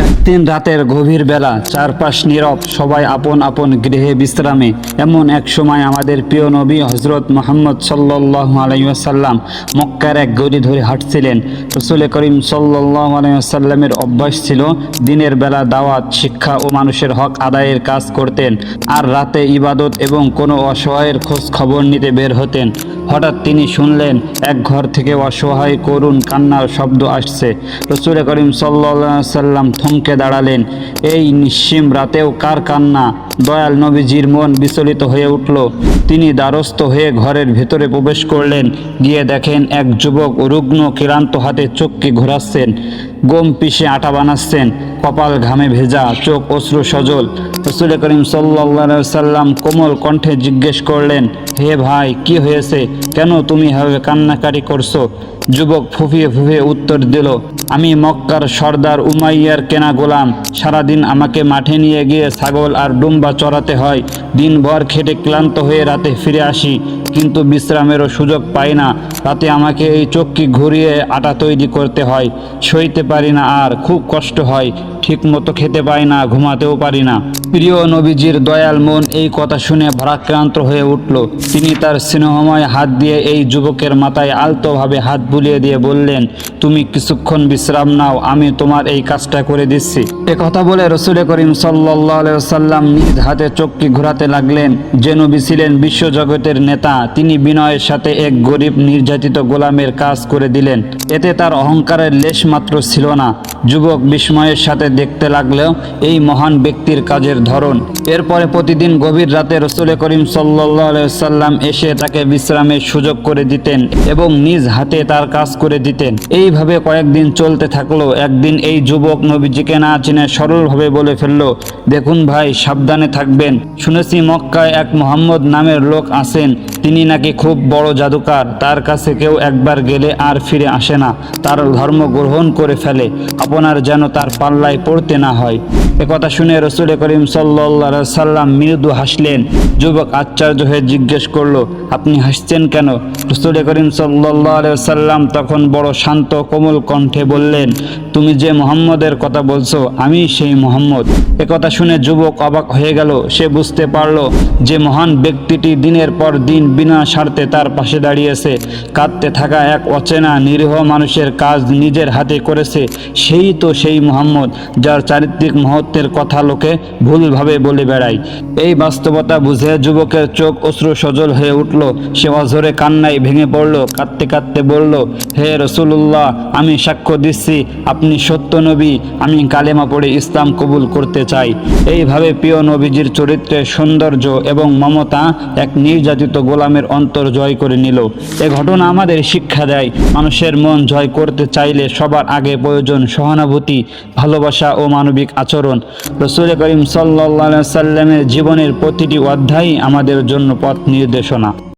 একদিন রাতের গভীর বেলা, চারপাশ নীরব, সবাই আপন আপন গৃহে বিশ্রামে। এমন এক সময় আমাদের প্রিয় নবী হজরত মোহাম্মদ সাল্লাহ আলাইসাল্লাম মক্কার এক গড়ি ধরে হাঁটছিলেন। রসুল করিম সাল্লাহ আলাইসাল্লামের অভ্যাস ছিল দিনের বেলা দাওয়াত, শিক্ষা ও মানুষের হক আদায়ের কাজ করতেন আর রাতে ইবাদত এবং কোনো অসহায়ের খোঁজ খবর নিতে বের হতেন। হঠাৎ তিনি শুনলেন, এক ঘর থেকে অসহায় করুণ কান্নার শব্দ আসছে। রসুল করিম সাল্লা সাল্লাম থমকে দাঁড়ালেন। এই নিশ্চিম রাতেও কার কান্না? দয়াল নবীজির মন বিচলিত হয়ে উঠল। তিনি দ্বারস্থ হয়ে ঘরের ভেতরে প্রবেশ করলেন। গিয়ে দেখেন এক যুবক রুগ্ন ক্লান্ত হাতে চোখকে ঘোরাচ্ছেন। গম পিষে আটা বানাচ্ছেন। কপাল ঘামে ভেজা, চোখ অশ্রু সজল। রসুল করিম সাল্লা সাল্লাম কোমল কণ্ঠে জিজ্ঞেস করলেন, হে ভাই, কি হয়েছে? কেন তুমি হবে কান্নাকারি করছ? যুবক ফুফিয়ে ফুফিয়ে উত্তর দিল, আমি মক্কার সর্দার উমাইয়ার কেনা গোলাম। সারাদিন আমাকে মাঠে নিয়ে গিয়ে ছাগল আর ডুম্বা চড়াতে হয়। দিনভর খেটে ক্লান্ত হয়ে রাতে ফিরে আসি, কিন্তু বিশ্রামেরও সুযোগ পাই না। রাতে আমাকে এই চক্কি ঘুরিয়ে আটা তৈরি করতে হয়। সইতে পারি না আর, খুব কষ্ট হয়। ঠিক মতো খেতে পাই না, ঘুমাতেও পারি না। প্রিয় নবীজির দয়াল মন এই কথা শুনে ভারাক্রান্ত হয়ে উঠল। তিনি তার স্নেহময় হাত দিয়ে এই যুবকের মাথায় আলতোভাবে হাত বুলিয়ে দিয়ে বললেন, তুমি কিছুক্ষণ বিশ্রাম নাও, আমি তোমার এই কাজটা করে দিচ্ছি। এ কথা বলে রসুল করিম সাল্লাম নিজ হাতে চক্কি ঘোরাতে লাগলেন। যে নবী ছিলেন বিশ্বজগতের নেতা, তিনি বিনয়ের সাথে এক গরিব নির্যাতিত গোলামের কাজ করে দিলেন। এতে তার অহংকারের লেশ মাত্র ছিল না। যুবক বিস্ময়ের সাথে দেখতে লাগলেও এই মহান ব্যক্তির কাজের ধরন। এরপরে প্রতিদিন গভীর রাতে রসুল করিম সাল্লাম এসে তাকে বিশ্রামের সুযোগ করে দিতেন এবং নিজ হাতে তার কাজ করে দিতেন। এইভাবে কয়েকদিন চলতে থাকল। একদিন এই যুবক নবীজিকে না চিনে সরলভাবে বলে ফেলল, দেখুন ভাই, সাবধানে থাকবেন। শুনেছি মক্কায় এক মোহাম্মদ নামের লোক আছেন। তিনি নাকি খুব বড় জাদুকার। তার কাছে কেউ একবার গেলে আর ফিরে আসে না। তার ধর্ম গ্রহণ করে ফেলে। আপনার যেন তার পাল্লায় পড়তে না হয়। একথা শুনে রসুল করিম সাল্লা সাল্লাম মৃদু হাসলেন। যুবক আশ্চর্য হয়ে জিজ্ঞেস করল, আপনি হাসছেন কেন? রসুল করিম সাল্লাহ সাল্লাম তখন বড় শান্ত কোমল কণ্ঠে বললেন, তুমি যে মোহাম্মদের কথা বলছো, আমি সেই মোহাম্মদ। একথা শুনে যুবক অবাক হয়ে গেল। সে বুঝতে পারল যে মহান ব্যক্তিটি দিনের পর দিন বিনা স্বার্থে তার পাশে দাঁড়িয়েছে। কাঁদতে থাকা এক অচেনা, নিরীহ মানুষের কাজ নিজের হাতে করেছে। সেই তো সেই মোহাম্মদ, যার চারিত্রিক মহত্বের কথা লোকে ভুলভাবে বলে বেড়ায়। এই বাস্তবতা বুঝে যুবকের চোখ অশ্রু সজল হয়ে উঠল। সে অঝরে কান্নায় ভেঙে পড়ল, কাঁদতে কাঁদতে বলল হে রসুল্লাহ আমি সাক্ষ্য দিচ্ছি, আপনি সত্য নবী, আমি কালেমা পড়ে ইসলাম কবুল করতে চাই। এইভাবে প্রিয় নবীজির চরিত্রের সৌন্দর্য এবং মমতা এক নির্যাতিত গোলামের অন্তর জয় করে নিল। এ ঘটনা আমাদের শিক্ষা দেয়, মানুষের মন জয় করতে চাইলে সবার আগে প্রয়োজন সহানুভূতি, ভালোবাসা ও মানবিক আচরণ। রসুল করিম সাল্লা সাল্লামের জীবনের প্রতিটি অধ্যায় আমাদের জন্য পথ নির্দেশনা।